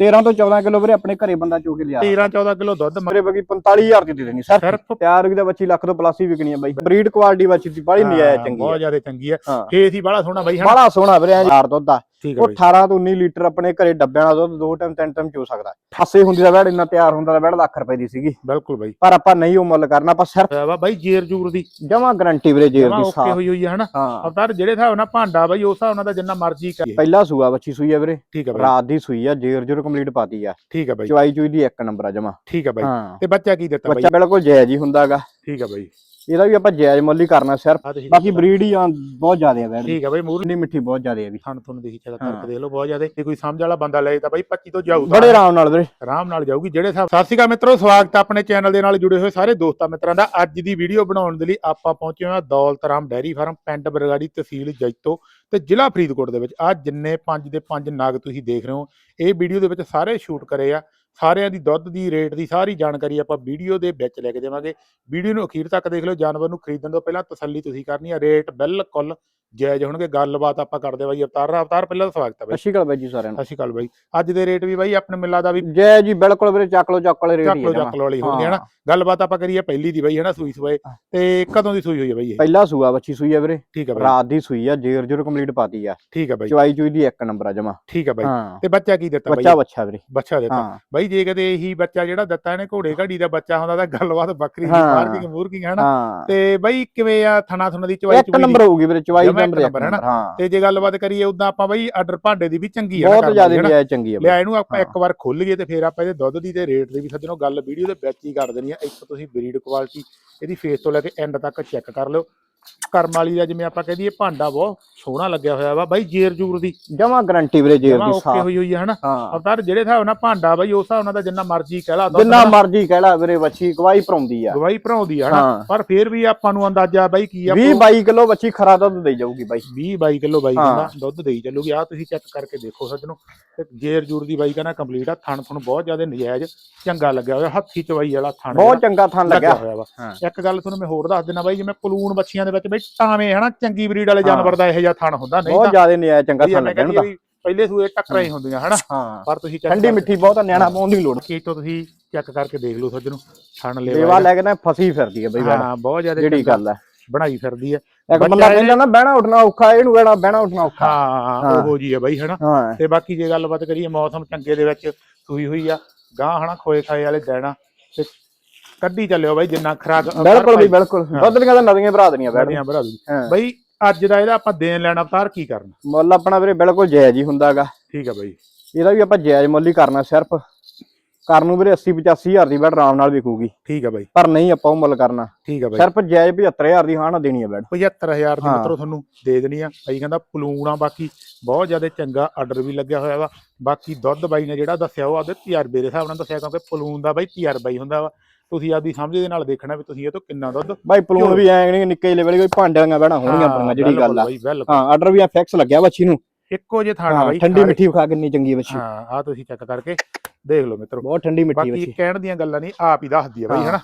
13 ਤੋਂ 14 ਕਿਲੋ ਵੀਰੇ ਆਪਣੇ ਘਰੇ ਬੰਦਾ ਚੋ ਕੇ ਲਿਆ। 13 14 ਕਿਲੋ ਦੁੱਧ ਮੇਰੇ ਬਗੀ 45000 ਦੀ ਦੇ ਦੇਣੀ ਸਰ ਸਿਰਫ। ਤਿਆਰ ਹੋਈ ਤਾਂ ਬੱਚੀ ਲੱਖ ਤੋਂ ਪਲੱਸ ਹੀ ਵਿਕਣੀ ਆ ਬਾਈ। ਬਰੀਡ ਕੁਆਲਿਟੀ ਬੱਚੀ ਦੀ ਬੜੀ ਨਿਆਇ ਚੰਗੀ ਬਹੁਤ ਜ਼ਿਆਦਾ ਚੰਗੀ ਆ। ਹਾਂ। ਫੇਸ ਹੀ ਬੜਾ ਸੋਹਣਾ ਬਾਈ ਬੜਾ ਸੋਹਣਾ ਵੀਰੇ ਯਾਰ ਦੁੱਧ ਆ। ਠੀਕ ਹੈ ਉਹ ਬਾਈ। 18 ਤੋਂ 19 ਲੀਟਰ ਆਪਣੇ ਘਰੇ ਡੱਬਿਆਂ ਦਾ ਦੁੱਧ ਦੋ ਟਾਈਮ ਤਿੰਨ ਟਾਈਮ ਚੋ ਸਕਦਾ। ਫਸੇ ਹੁੰਦੀ ਦਾ ਬੈੜ ਇੰਨਾ ਤਿਆਰ ਹੁੰਦਾ ਦਾ ਬੈੜ ਲੱਖ ਰੁਪਏ ਦੀ ਸੀਗੀ। ਬਿਲਕੁਲ ਬਾਈ। ਪਰ ਆਪਾਂ ਨਹੀਂ ਉਹ ਮੁੱਲ ਕਰਨਾ ਆਪਾਂ ਸਿਰਫ ਵਾ ਬਾਈ ਜੇਰ ਜੂਰ ਦੀ। ਜਮਾ ਗਾਰੰਟੀ ਵੀਰੇ ਜੇਰ ਦੀ ਓਕੇ ਸਾਫ਼। ਹੋਈ ਹੋਈ ਹੈ ਹਨਾ? ਹਾਂ। ਅਵਤਾਰ ਜਿਹੜੇ ਹਿਸਾਬ ਨਾਲ ਭਾਂਡਾ ਬਾਈ ਉਸ ਹਿਸਾਬ ਨਾਲ ਤਾਂ ਜਿੰਨਾ ਮਰਜ਼ੀ ਕਰੀਏ। ਪਹਿਲਾ ਸੂਆ ਬੱਚੀ ਸੂਈ ਆ ਵੀਰੇ। ਠੀਕ ਹੈ ਬਾਈ। ਰਾਤ ਦੀ ਸੂਈ ਆ ਜੇਰ ਜੇਰ ਕੰਪਲੀਟ ਪਾਤੀ ਆ। ਠੀਕ ਹੈ ਬਾਈ। ਚਵਾਈ ਚੂਈ ਦੀ ਇੱਕ ਨੰਬਰ ਆ ਜਮਾ। ਠੀਕ ਹੈ ਬਾਈ। ਤੇ ਬੱਚਾ ਕੀ ਦਿੱਤਾ ਬਾਈ? ਬੱਚਾ ਬਿਲਕੁਲ ਜਾਇਜ਼ ਹੀ ਹੁੰਦਾਗਾ। ਠੀਕ ਹੈ ਬਾਈ। ਇਹਦਾ ਵੀ ਆਪਾਂ ਜਾਇਜ਼ ਮੁੱਲ ਹੀ ਕਰਨਾ ਸਿਰਫ। ਆ ਤੁਸੀਂ ਬਾਕੀ ਬਰੀਡ ਹੀ ਆ ਬਹੁਤ ਜ਼ਿਆਦਾ ਆ ਠੀਕ ਹੈ ਬਾਈ ਮੂਰ ਨਹੀਂ ਮਿੱਠੀ ਬਹੁਤ ਜ਼ਿਆਦਾ ਆ ਵੀ। ਥਣ ਤੁਹਾਨੂੰ ਦੇਖੀ ਹਾਂ। ਕਰਕੇ ਦੇਖ ਲਓ ਬਹੁਤ ਜ਼ਿਆਦਾ। ਜੇ ਕੋਈ ਸਮਝ ਵਾਲਾ ਬੰਦਾ ਲਏ ਤਾਂ ਬਾਈ 25 ਤੋਂ ਜਾਊ ਬੜੇ ਆਰਾਮ ਨਾਲ ਵੀਰੇ। ਆਰਾਮ ਨਾਲ ਜਾਊਗੀ। ਜਿਹੜੇ ਸਾਹਿਬ ਸਤਿ ਸ਼੍ਰੀ ਅਕਾਲ ਮਿੱਤਰੋ ਸਵਾਗਤ ਆਪਣੇ ਚੈਨਲ ਦੇ ਨਾਲ ਜੁੜੇ ਹੋਏ ਸਾਰੇ ਦੋਸਤਾਂ ਮਿੱਤਰਾਂ ਦਾ। ਅੱਜ ਦੀ ਵੀਡੀਓ ਬਣਾਉਣ ਦੇ ਲਈ ਆਪਾਂ ਪਹੁੰਚੇ ਹਾਂ ਦੌਲਤ ਰਾਮ ਡੈਰੀ ਫਾਰਮ ਪਿੰਡ ਬਰਗਾੜੀ ਤਹਿਸੀਲ ਜੈਤੋ ਤੇ ਜ਼ਿਲ੍ਹਾ ਫਰੀਦਕੋਟ ਦੇ ਵਿੱਚ। ਆ ਜਿੰਨੇ ਪੰਜ ਦੇ ਪੰਜ ਨਗ ਤੁਸੀਂ ਦੇਖ ਰਹੇ ਹੋ ਇਹ ਵੀਡੀਓ ਦੇ ਵਿੱਚ ਸਾਰੇ ਸ਼ੂਟ ਕਰੇ ਆ। ਸਾਰਿਆਂ ਦੀ ਦੁੱਧ ਦੀ ਰੇਟ ਦੀ ਸਾਰੀ ਜਾਣਕਾਰੀ ਆਪਾਂ ਵੀਡੀਓ ਦੇ ਵਿੱਚ ਲੈ ਕੇ ਦੇਵਾਂਗੇ। ਵੀਡੀਓ ਨੂੰ ਅਖੀਰ ਤੱਕ ਦੇਖ ਲਓ, ਜਾਨਵਰ ਨੂੰ ਖਰੀਦਣ ਤੋਂ ਪਹਿਲਾਂ ਤਸੱਲੀ ਤੁਸੀਂ ਕਰਨੀ ਆ। ਰੇਟ ਬਿਲਕੁਲ ਜਾਇਜ਼ ਹੋਣਗੇ ਗੱਲਬਾਤ ਆਪਾਂ ਕਰਦੇ ਬਾਈ ਅਵਤਾਰ ਅਵਤਾਰ ਪਹਿਲਾਂ ਤਾਂ ਸਵਾਗਤ ਹੈ ਬਾਈ। ਅੱਛੀ ਗੱਲ ਬਾਈ ਜੀ ਸਾਰਿਆਂ ਨੂੰ। ਸਤਿ ਸ਼੍ਰੀ ਅਕਾਲ ਬਾਈ। ਅੱਜ ਦੇ ਰੇਟ ਵੀ ਬਾਈ ਆਪਣੇ ਮਿਲਾ ਦਾ ਵੀ ਜੈ ਜੀ ਬਿਲਕੁਲ ਵੀਰੇ ਚੱਕ ਲੋ ਚੱਕ ਵਾਲੇ ਰੇਟ ਚੱਕ ਹੀ ਲੋ ਆ ਚੱਕ ਲੋ ਵਾਲੀ ਹੋਣੀ ਹੈ ਨਾ। ਹਾਂ। ਗੱਲਬਾਤ ਆਪਾਂ ਕਰੀਏ ਪਹਿਲੀ ਦੀ ਬਾਈ ਹੈ ਨਾ ਸੂਈ ਸੂਏ ਹਾਂ। ਤੇ ਕਦੋਂ ਦੀ ਸੂਈ ਹੋਈ ਹੈ ਬਾਈ ਇਹ? ਪਹਿਲਾ ਸੂਆ ਬੱਚੀ ਸੂਈ ਆ ਵੀਰੇ। ਠੀਕ ਹੈ ਬਾਈ। ਰਾਤ ਦੀ ਸੂਈ ਆ ਜੇਰ ਜੇਰ ਕੰਪਲੀਟ ਪਾਤੀ ਆ। ਠੀਕ ਹੈ ਬਾਈ। ਚਵਾਈ ਚੂਈ ਦੀ ਇੱਕ ਨੰਬਰ ਆ ਜਮਾ। ਠੀਕ ਹੈ ਬਾਈ। ਹਾਂ। ਤੇ ਬੱਚਾ ਕੀ ਦਿੱਤਾ ਬੱਚਾ ਬਾਈ? ਬੱਚਾ ਵੀਰੇ। ਬੱਚਾ ਦਿੱਤਾ। ਹਾਂ। ਬਾਈ ਜੇ ਕਦੇ ਇਹੀ ਬੱਚਾ ਜਿਹੜਾ ਦਿੱਤਾ ਇਹਨੇ ਘੋੜੇ ਘੜੀ ਦਾ ਬੱਚਾ ਹੁੰਦਾ ਤਾਂ ਗੱਲਬਾਤ ਬੱਕਰੀ ਦੀ ਹਾਂ। ਮਾਰਕਿੰਗ ਮੂਰਕਿੰਗ ਹੈ ਨਾ? ਹਾਂ। ਤੇ ਬਾਈ ਕਿਵੇਂ ਆ ਥਣਾ ਥਣਾ ਦੀ ਚਵਾਈ ਇੱਕ ਚੁਈ ਨੰਬਰ ਹੋਊਗੀ ਵੀਰੇ ਜਮਾਂ ਇੱਕ ਨੰਬਰ ਨੰਬਰ ਹੈ ਨਾ। ਹਾਂ ਤੇ ਜੇ ਗੱਲਬਾਤ ਕਰੀਏ ਉਦਾਂ ਆਪਾਂ ਬਾਈ ਆਰਡਰ ਭਾਂਡੇ ਦੀ ਵੀ ਚੰਗੀ ਨਾ ਬਹੁਤ ਜ਼ਿਆਦਾ। ਨਿਆਇ ਚੰਗੀ ਆ ਲਿਆ ਇਹਨੂੰ ਆਪਾਂ। ਇੱਕ ਵਾਰ ਖੁੱਲ ਲਈਏ ਤੇ ਫਿਰ ਆਪਾਂ ਇਹਦੇ ਦੁੱਧ ਦੀ ਤੇ ਰੇਟ ਦੀ ਵੀ ਸੱਜਣੋ ਗੱਲ ਵੀਡੀਓ ਦੇ ਵਿੱਚ ਹੀ ਕਰ ਦੇਣੀ ਆ ਇੱਕ ਤੁਸੀਂ ਬਰੀਡ ਕੁਆਲਿਟੀ ਇਹਦੀ ਫੇਸ ਤੋਂ ਲੈ ਕੇ ਐਂਡ ਤੱਕ ਚੈੱਕ ਕਰ ਲਿਓ ਕਰਮ ਵਾਲੀ ਦਾ ਜਿਵੇਂ ਆਪਾਂ ਕਹਿ ਦਈਏ ਭਾਂਡਾ ਬਹੁਤ ਸੋਹਣਾ ਲੱਗਿਆ ਹੋਇਆ ਵਾ। ਬਾਈ ਜੇਰ ਜੂਰ ਦੀ। ਜਮਾ ਗਾਰੰਟੀ ਵੀਰੇ ਜੇਰ ਦੀ ਓਕੇ ਸਾਫ਼। ਹੋਈ ਹੋਈ ਹੈ ਹਨਾ? ਅਵਤਾਰ ਜਿਹੜੇ ਹਿਸਾਬ ਨਾਲ ਭਾਂਡਾ ਬਾਈ ਉਸ ਹਿਸਾਬ ਨਾਲ ਜਿੰਨਾ ਮਰਜ਼ੀ ਕਹਿ ਲਾ ਜਿੰਨਾ ਮਰਜ਼ੀ ਕਹਿ ਲਾ ਵੀਰੇ ਬੱਚੀ ਗਵਾਈ ਭਰਾਉਂਦੀ ਆ। ਗਵਾਈ ਭਰਾਉਂਦੀ ਆ ਹਨਾ? ਪਰ ਫਿਰ ਵੀ ਆਪਾਂ ਨੂੰ ਅੰਦਾਜ਼ਾ ਬਾਈ ਕੀ ਆ 20 22 ਕਿਲੋ ਬੱਚੀ ਖਰਾ ਦੁੱਧ ਦੇਈ ਜਾਊਗੀ ਬਾਈ। 20 22 ਕਿਲੋ ਬਾਈ। ਕਹਿੰਦਾ ਦੁੱਧ ਦੇਈ ਚੱਲੂਗੀ। ਆ ਤੁਸੀਂ ਚੈੱਕ ਕਰਕੇ ਦੇਖੋ ਸੱਜਣੋ। ਤੇ ਜੇਰ ਜੂਰ ਦੀ ਬਾਈ ਕਹਿੰਦਾ ਕੰਪਲੀਟ ਆ। ਥਣ ਥਣ ਬਹੁਤ ਜ਼ਿਆਦਾ ਨਜਾਇਜ਼ ਚੰਗਾ ਲੱਗਿਆ ਹੋਇਆ। ਹੱਥੀ ਚਵਾਈ ਵਾਲਾ ਥਣ ਬਹੁਤ ਚੰਗਾ ਥਣ ਲੱਗਿਆ ਹੋਇਆ ਵਾ। ਇੱਕ ਗੱਲ ਤੁਹਾਨੂੰ ਮੈਂ ਹੋਰ ਦੱਸ ਦਿੰਦਾ ਬਾਈ ਜਿਵੇਂ ਪਲੂਣ ਬੱਚੀਆਂ ਦੇ ਵਿੱਚ ਬਈ ਟਾਵੇਂ ਹਨਾ ਚੰਗੀ ਬਰੀਡ ਵਾਲੇ ਜਾਨਵਰ ਦਾ ਇਹੋ ਜਿਹਾ ਥਣ ਹੁੰਦਾ ਨਹੀਂ ਬਹੁਤ ਜ਼ਿਆਦਾ ਨਿਆਇ ਚੰਗਾ ਥਣ ਆ ਵੀ ਪਹਿਲੇ ਸੂਏ ਟੱਕਰਾਂ ਹੀ ਹੁੰਦੀਆਂ ਹਨਾ। ਹਾਂ। ਪਰ ਤੁਸੀਂ ਠੰਡੀ ਮਿੱਠੀ ਬਹੁਤ ਆ, ਨਿਆਣਾ ਪਾਉਣ ਦੀ ਲੋੜ। ਕੀ ਤੋਂ ਤੁਸੀਂ ਚੈੱਕ ਕਰਕੇ ਦੇਖ ਲਓ ਸੱਜਣੋ ਥਣ ਦੇਵਾ ਲੈਵਾ ਲੈ ਕੇ ਨਾ ਫਸੀ ਫਿਰਦੀ ਆ ਬਈ ਹਾਂ ਬਹੁਤ ਜ਼ਿਆਦਾ ਜਿਹੜੀ ਗੱਲ ਹੈ ਬਣਾਈ ਫਿਰਦੀ ਆ। ਇੱਕ ਬੰਦਾ ਕਹਿੰਦਾ ਨਾ ਬਹਿਣਾ ਉੱਠਣਾ ਔਖਾ ਇਹਨੂੰ ਕਹਿਣਾ ਬਹਿਣਾ ਉੱਠਣਾ ਔਖਾ। ਹਾਂ ਹਾਂ। ਉਹੋ ਜੀ ਆ ਬਾਈ ਹਨਾ। ਹਾਂ। ਤੇ ਬਾਕੀ ਜੇ ਗੱਲਬਾਤ ਕਰੀਏ ਮੌਸਮ ਚੰਗੇ ਦੇ ਵਿੱਚ ਸੂਈ ਹੋਈ ਆ ਗਾਂ ਹਨਾ ਖੋਏ ਖਾਏ ਵਾਲੇ ਦੇਣਾ ਤੇ ਕੱਢੀ ਚੱਲਿਓ ਬਾਈ ਜਿੰਨਾ ਖਰਾਕ ਬਿਲਕੁਲ ਵੀ ਬਿਲਕੁਲ। ਦੁੱਧ ਦੀਆਂ ਤਾਂ ਨਵੀਆਂ ਭਰਾ ਦੇਣੀਆਂ ਬੜੀਆਂ ਭਰਾ ਦੂ ਹਾਂ। ਬਾਈ ਅੱਜ ਦਾ ਇਹਦਾ ਆਪਾਂ ਦੇਣ ਲੈਣਾ ਅਵਤਾਰ ਕੀ ਕਰਨਾ? ਮੁੱਲ ਆਪਣਾ ਵੀਰੇ ਬਿਲਕੁਲ ਜਾਇਜ਼ ਹੀ ਹੁੰਦਾਗਾ। ਠੀਕ ਆ ਬਾਈ। ਇਹਦਾ ਵੀ ਆਪਾਂ ਜਾਇਜ਼ ਮੁੱਲ ਹੀ ਕਰਨਾ ਸਿਰਫ। ਕਰਨ ਨੂੰ ਵੀਰੇ 80 85 ਹਜ਼ਾਰ ਦੀ ਬੈੜ ਆਰਾਮ ਨਾਲ ਵਿਕੂਗੀ। ਠੀਕ ਆ ਬਾਈ। ਪਰ ਨਹੀਂ ਆਪਾਂ ਉਹ ਮੁੱਲ ਕਰਨਾ। ਠੀਕ ਆ ਬਾਈ। ਸਿਰਫ ਜਾਇਜ਼ 75000 ਦੀ ਹਾਂ ਨਾ ਦੇਣੀ ਆ ਬੈੜ 75000 ਦੀ। ਮਿੱਤਰੋ ਤੁਹਾਨੂੰ ਦੇ ਦੇਣੀ ਆ। ਬਾਈ ਕਹਿੰਦਾ ਪਲੂਣਾ ਬਾਕੀ ਬਹੁਤ ਜ਼ਿਆਦਾ ਚੰਗਾ ਆਰਡਰ ਵੀ ਲੱਗਿਆ ਹੋਇਆ ਵਾ। ਬਾਕੀ ਦੁੱਧ ਬਾਈ ਨੇ ਜਿਹੜਾ ਦੱਸਿਆ ਉਹ ਆਪਦੇ ਤਜਰਬੇ ਦੇ ਹਿਸਾਬ ਨਾਲ ਦੱਸਿਆ ਕਿਉਂਕਿ ਪਲੂਣ ਦਾ ਬਾਈ ਤਜਰਬਾ ਹੀ ਹੁੰਦਾ ਵਾ। ਤੁਸੀਂ ਆਪਦੀ ਸਮਝ ਦੇ ਨਾਲ ਦੇਖਣਾ ਵੀ ਤੁਸੀਂ ਇਹ ਤੋਂ ਕਿੰਨਾ ਦੁੱਧ ਬਾਈ ਪਲੂਣ ਵੀ ਐ ਨਹੀਂ ਨਿੱਕੇ ਜਿਹੇ ਕੋਈ ਭਾਂਡੇ ਵਾਲੀਆਂ ਬੈਣਾ ਹੋਣਗੀਆਂ ਹਾਂ, ਆਪਣੀਆਂ ਜਿਹੜੀ ਗੱਲ ਆ। ਹਾਂ ਆਰਡਰ ਵੀ ਆ ਫਿਕਸ ਲੱਗਿਆ ਬੱਚੀ ਨੂੰ। ਇੱਕੋ ਜੇ ਥਾਣਾ ਬਾਈ ਠੰਡੀ ਮਿੱਠੀ ਖਾ ਕਿੰਨੀ ਚੰਗੀ ਬੱਚੀ ਹਾਂ ਆ ਤੁਸੀਂ ਚੈੱਕ ਕਰਕੇ ਦੇਖ ਲਓ ਮਿੱਤਰੋ। ਬਹੁਤ ਠੰਡੀ ਮਿੱਠੀ ਬਾਕੀ ਬੱਚੀ। ਕਹਿਣ ਦੀਆਂ ਗੱਲਾਂ ਨਹੀਂ ਆਪ ਹੀ ਦੱਸਦੀ ਆ ਬਾਈ। ਹਨਾ?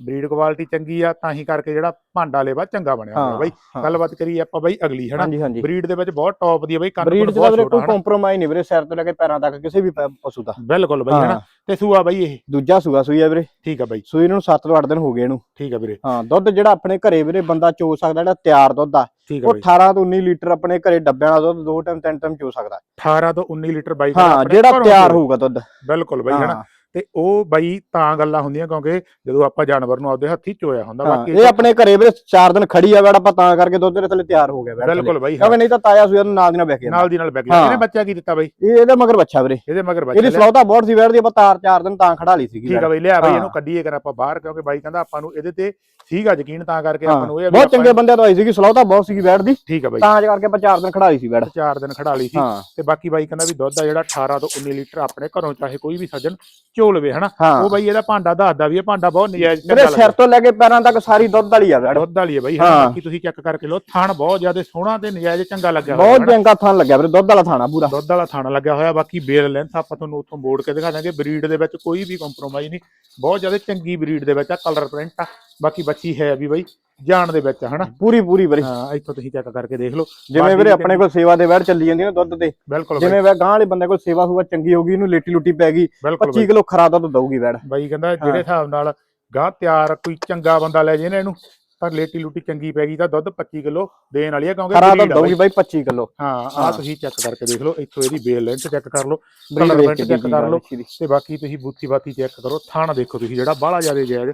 ਬਰੀਡ ਕੁਆਲਿਟੀ ਚੰਗੀ ਆ ਤਾਂ ਹੀ ਕਰਕੇ ਜਿਹੜਾ ਭਾਂਡਾ ਲੇਵਾ ਚੰਗਾ ਬਣਿਆ ਹੋਇਆ ਬਾਈ। ਗੱਲਬਾਤ ਕਰੀਏ ਆਪਾਂ ਬਾਈ ਅਗਲੀ ਹਨਾ? ਬਰੀਡ ਦੇ ਵਿੱਚ ਬਹੁਤ ਟੌਪ ਦੀ ਆ ਬਾਈ ਕੰਨ ਬਰੀਡ ਛੋਟਾ ਕੋਈ ਕੰਪਰੋਮਾਈਜ਼ ਨਹੀਂ ਵੀਰੇ ਸਿਰ ਤੋਂ ਲੈ ਕੇ ਪੈਰਾਂ ਤੱਕ ਕਿਸੇ ਵੀ ਪਸ਼ੂ ਦਾ। ਬਿਲਕੁਲ ਬਾਈ ਹਨਾ? ਤੇ ਸੂਆ ਬਾਈ ਇਹ? ਦੂਜਾ ਸੂਆ ਸੂਈ ਆ ਵੀਰੇ। ਠੀਕ ਆ ਬਾਈ। ਸੂਈ ਨੂੰ 7 ਤੋਂ 8 ਦਿਨ ਹੋ ਗਏ ਇਹਨੂੰ। ਠੀਕ ਆ ਵੀਰੇ। ਹਾਂ ਦੁੱਧ ਜਿਹੜਾ ਆਪਣੇ ਘਰੇ ਵੀਰੇ ਬੰਦਾ ਚੋ ਸਕਦਾ ਜਿਹੜਾ ਤਿਆਰ ਦੁੱਧ ਆ ਉਹ ਬਾਈ। 18 ਤੋਂ 19 ਲੀਟਰ ਆਪਣੇ ਘਰੇ ਡੱਬਿਆਂ ਦਾ ਦੁੱਧ ਦੋ ਟਾਈਮ ਤਿੰਨ ਟਾਈਮ ਚੋ ਸਕਦਾ। 18 ਤੋਂ 19 ਲੀਟਰ ਬਾਈ ਹਾਂ ਜਿਹੜਾ ਤਿਆਰ ਹੋਊਗਾ। ਦੁੱਧ। ਬਿਲਕੁਲ ਬਾਈ ਹਨਾ? ਤੇ ਉਹ ਬਾਈ ਤਾਂ ਗੱਲਾਂ ਹੁੰਦੀਆਂ ਕਿਉਂਕਿ ਜਦੋਂ ਆਪਾਂ ਜਾਨਵਰ ਨੂੰ ਆਪਦੇ ਹੱਥੀ ਚੋਇਆ ਹੁੰਦਾ ਹਾਂ, ਬਾਕੀ ਇਹ ਆਪਣੇ ਘਰੇ ਵੀਰੇ 4 ਦਿਨ ਖੜੀ ਆ ਵੜ ਆਪਾਂ ਤਾਂ ਕਰਕੇ ਦੁੱਧ ਦੇ ਥੱਲੇ ਤਿਆਰ ਹੋ ਗਿਆ ਵੈੜ ਥੱਲੇ। ਬਿਲਕੁਲ ਬਾਈ ਹਾਂ। ਕਿਉਂਕਿ ਨਹੀਂ ਤਾਂ ਤਾਇਆ ਸੂਆ ਨੂੰ ਨਾਲ ਦੀ ਨਾਲ ਬਹਿ ਕੇ ਨਾਲ ਦੀ ਨਾਲ ਬੈਗ ਹਾਂ। ਇਹਨੇ ਬੱਚਾ ਕੀ ਦਿੱਤਾ ਬਾਈ ਇਹ ਇਹਦੇ ਮਗਰ ਬੱਚਾ ਵੀਰੇ ਇਹਦੇ ਮਗਰ ਬੱਚਾ ਇਹਦੀ ਲਿਆ। ਸਲੌਤਾ ਬਹੁਤ ਸੀ ਵੈੜ ਦੀ ਆਪਾਂ ਤਾਰ 4 ਦਿਨ ਤਾਂ ਖੜਾ ਲਈ ਸੀਗੀ ਠੀਕ ਆ ਵੈੜ। ਬਾਈ ਲਿਆ ਬਾਈ ਹਾਂ। ਇਹਨੂੰ ਕੱਢੀਏ ਕਰ ਆਪਾਂ ਬਾਹਰ ਕਿਉਂਕਿ ਬਾਈ ਕਹਿੰਦਾ ਆਪਾਂ ਨੂੰ ਇਹਦੇ ਤੇ ਸੀਗਾ ਯਕੀਨ ਤਾਂ ਕਰਕੇ ਆਪਾਂ ਨੂੰ ਇਹ ਆ ਵੀ ਬਹੁਤ ਚੰਗੇ ਬੰਦਿਆਂ ਤੋਂ ਆਈ ਸੀਗੀ ਸਲੌਤਾ ਬਹੁਤ ਸੀਗੀ ਦੀ। ਠੀਕ ਆ ਬਾਈ। ਤਾਂ ਕਰਕੇ ਆਪਾਂ 4 ਦਿਨ ਖੜਾ ਲਈ ਸੀ ਵੈੜ ਚਾਰ ਦਿਨ ਖੜਾ ਲਈ ਸੀ। ਹਾਂ। ਤੇ ਬਾਕੀ ਬਾਈ ਕਹਿੰਦਾ ਵੀ ਦੁੱਧ ਆ ਜਿਹੜਾ 18 ਤੋਂ 19 ਲੀਟਰ ਆਪਣੇ ਘਰੋਂ ਚਾਹੇ ਕੋਈ ਵੀ ਸੱਜਣ ਝੋ ਲਵੇ ਹਨਾ। ਹਾਂ। ਉਹ ਬਾਈ ਇਹਦਾ ਭਾਂਡਾ ਦੱਸਦਾ ਵੀ ਇਹ ਭਾਂਡਾ ਬਹੁਤ ਨਜਾਇਜ਼ ਚੰਗਾ ਸਿਰ ਤੋਂ ਲੈ ਕੇ ਪੈਰਾਂ ਤੱਕ ਸਾਰੀ ਦੁੱਧ ਵਾਲੀ ਆ ਵੈੜ ਦੁੱਧ ਵਾਲੀ ਹੈ ਬਾਈ ਹਨਾ। ਹਾਂ। ਬਾਕੀ ਤੁਸੀਂ ਚੈੱਕ ਕਰਕੇ ਲਓ ਥਣ ਬਹੁਤ ਜ਼ਿਆਦਾ ਸੋਹਣਾ ਤੇ ਨਜਾਇਜ਼ ਚੰਗਾ ਲੱਗਿਆ ਹੋਇਆ ਬਹੁਤ ਹਨਾ। ਚੰਗਾ ਥਾਂ ਲੱਗਿਆ ਵੀਰੇ ਦੁੱਧ ਵਾਲਾ ਥਾਣਾ ਪੂਰਾ। ਦੁੱਧ ਵਾਲਾ ਥਾਣਾ ਲੱਗਿਆ ਹੋਇਆ ਬਾਕੀ ਬੇਲ ਲੈਂਥ ਆਪਾਂ ਤੁਹਾਨੂੰ ਉੱਥੋਂ ਮੋੜ ਕੇ ਦਿਖਾ ਦਾਂਗੇ। ਬਰੀਡ ਦੇ ਵਿੱਚ ਕੋਈ ਵੀ ਕੰਪਰੋਮਾਈਜ਼ ਨਹੀਂ। ਬਹੁਤ ਜ਼ਿਆਦਾ ਚੰਗੀ ਬਰੀਡ ਦੇ ਵਿੱਚ ਆ ਕਲਰ ਪ੍ਰਿੰਟ ਆ। ਬਾਕੀ ਬੱਚੀ ਹੈ ਵੀ ਬਾਈ ਜਾਣ ਦੇ ਵਿੱਚ ਹਨਾ? ਪੂਰੀ ਪੂਰੀ ਵੀਰੇ ਹਾਂ ਇੱਥੋਂ ਤੁਸੀਂ ਚੈੱਕ ਕਰਕੇ ਦੇਖ ਲਓ। ਜਿਵੇਂ ਵੀਰੇ ਆਪਣੇ ਕੋਲ ਸੇਵਾ ਦੇ ਵੈੜ ਚੱਲੀ ਜਾਂਦੀ ਨਾ ਦੁੱਧ ਤੇ ਬਿਲਕੁਲ ਜਿਵੇਂ ਵੈ ਗਾਂ ਵਾਲੇ ਬੰਦੇ ਕੋਲ ਸੇਵਾ ਹੋਊਗਾ ਚੰਗੀ ਹੋਗੀ ਇਹਨੂੰ ਲੇਟੀ ਲੁੱਟੀ ਪੈ ਗਈ ਬਿਲਕੁਲ 25 ਕਿਲੋ ਖਰਾ ਦੁੱਧ ਦਊਗੀ ਵੈੜ ਬਾਈ ਕਹਿੰਦਾ ਜਿਹੜੇ ਹਿਸਾਬ ਨਾਲ ਗਾਂ ਤਿਆਰ ਕੋਈ ਚੰਗਾ ਬੰਦਾ ਲੈ ਜੇ ਨਾ ਇਹਨੂੰ ਪਰ ਲੇਟੀ ਲੂਟੀ ਚੰਗੀ ਪੈ ਗਈ ਤਾਂ ਦੁੱਧ 25 ਕਿਲੋ ਦੇਣ ਵਾਲੀ ਆ ਕਿਉਂਕਿ ਖਰਾ breed ਦੁੱਧ ਆ ਬਾਈ। ਦਊਗੀ ਬਾਈ। 25 ਕਿਲੋ। ਹਾਂ ਆ ਹਾਂ। ਤੁਸੀਂ ਚੈੱਕ ਕਰਕੇ ਦੇਖ ਲਓ ਇੱਥੋਂ ਇਹਦੀ ਬੇਲ ਲੈਂਥ ਚੈੱਕ ਕਰ ਲਓ ਬਰੀਡ Colour ਵੇਖ print ਕੇ check ਦੇਖੀ ਕਰ ਲਓ। ਤੇ ਬਾਕੀ ਤੁਸੀਂ ਬੂਥੀ ਬਾਤੀ ਚੈੱਕ ਕਰੋ ਥਣ ਦੇਖੋ ਤੁਸੀਂ ਜਿਹੜਾ ਬਾਹਲਾ ਜ਼ਿਆਦਾ ਜਾਇਜ਼